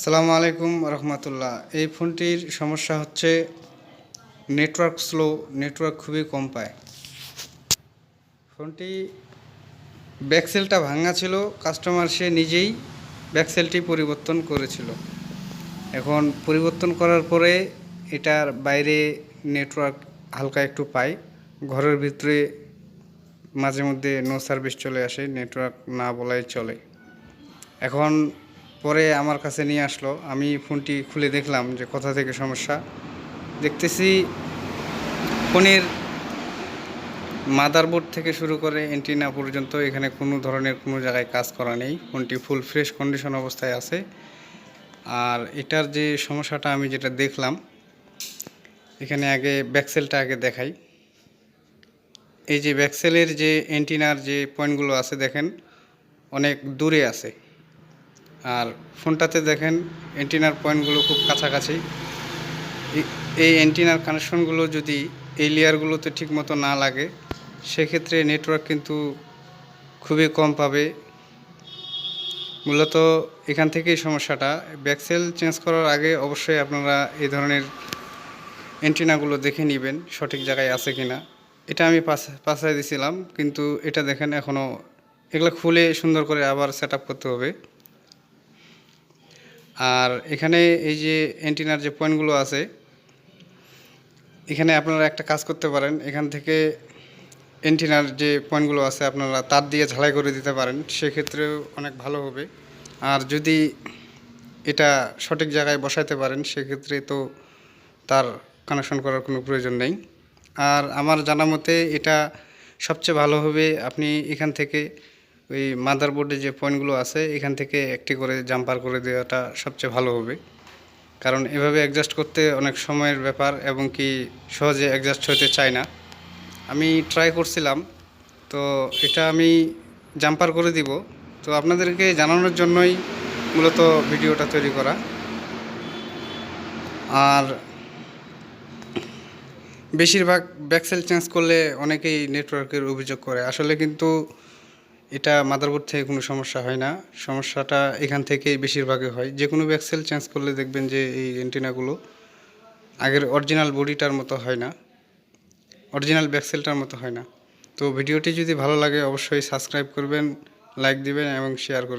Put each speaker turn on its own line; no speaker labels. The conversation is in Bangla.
আসসালামু আলাইকুম রহমতুল্লাহ। এই ফোনটির সমস্যা হচ্ছে নেটওয়ার্ক স্লো, নেটওয়ার্ক খুবই কম পায়। ফোনটি ব্যাকসেলটা ভাঙা ছিল, কাস্টমার সে নিজেই ব্যাকসেলটি পরিবর্তন করেছিল। এখন পরিবর্তন করার পরে এটার বাইরে নেটওয়ার্ক হালকা একটু পাই ঘরের ভিতরে মাঝে মধ্যে নো সার্ভিস চলে আসে, নেটওয়ার্ক না বলাই চলে। এখন পরে আমার কাছে নিয়ে আসলো। আমি ফোনটি খুলে দেখলাম যে কোথা থেকে সমস্যা। দেখতেছি ফোনের মাদারবোর্ড থেকে শুরু করে এন্টিনা পর্যন্ত এখানে কোনো ধরনের কোনো জায়গায় কাজ করা নেই। ফোনটি ফুল ফ্রেশ কন্ডিশন অবস্থায় আছে। আর এটার যে সমস্যাটা আমি যেটা দেখলাম, এখানে আগে ব্যাকসেলটা আগে দেখাই। এই যে ব্যাকসেলের যে এন্টিনার যে পয়েন্টগুলো আছে দেখেন, অনেক দূরে আছে। আর ফোনটাতে দেখেন এন্টিনার পয়েন্টগুলো খুব কাছাকাছি। এই- এন্টিনার কানেকশনগুলো যদি এই লেয়ারগুলোতে ঠিক মতো না লাগে, সেক্ষেত্রে নেটওয়ার্ক কিন্তু খুবই কম পাবে। মূলত এখান থেকেই সমস্যাটা। ব্যাকসেল চেঞ্জ করার আগে অবশ্যই আপনারা এই ধরনের এন্টিনাগুলো দেখে নেবেন, সঠিক জায়গায় আছে কিনা। এটা আমি পাশে পাশায় দিছিলাম, কিন্তু এটা দেখেন এখনও এগুলো খুলে সুন্দর করে আবার সেট করতে হবে। আর এখানে এই যে অ্যান্টিনার যে পয়েন্টগুলো আছে, এখানে আপনারা একটা কাজ করতে পারেন। এখান থেকে অ্যান্টিনার যে পয়েন্টগুলো আছে, আপনারা তার দিয়ে ঝালাই করে দিতে পারেন। সেক্ষেত্রেও অনেক ভালো হবে। আর যদি এটা সঠিক জায়গায় বসাইতে পারেন, সেক্ষেত্রে তো তার কানেকশন করার কোনো প্রয়োজন নেই। আর আমার জানা মতে এটা সবচেয়ে ভালো হবে, আপনি এখান থেকে ওই মাদারবোর্ডে যে পয়েন্টগুলো আছে, এখান থেকে একটি করে জাম্পার করে দেওয়াটা সবচেয়ে ভালো হবে। কারণ এভাবে অ্যাডজাস্ট করতে অনেক সময়ের ব্যাপার এবং কি সহজে অ্যাডজাস্ট হতে চায় না। আমি ট্রাই করছিলাম, তো এটা আমি জাম্পার করে দিব। তো আপনাদেরকে জানানোর জন্যই মূলত ভিডিওটা তৈরি করা। আর বেশিরভাগ ব্যাকসেল চেঞ্জ করলে অনেকেই নেটওয়ার্কের অভিযোগ করে। আসলে কিন্তু এটা মাদারবোর্ড থেকে কোনো সমস্যা হয় না। সমস্যাটা এখান থেকেই বেশিরভাগই হয়। যে কোনো ব্যাকসেল চেঞ্জ করলে দেখবেন যে এই অ্যান্টিনাগুলো আগের অরিজিনাল বডিটার মতো হয় না। অরিজিনাল ব্যাকসেলটার মতো হয় না। তো ভিডিওটি যদি ভালো লাগে অবশ্যই সাবস্ক্রাইব করবেন, লাইক দিবেন এবং শেয়ার করবেন।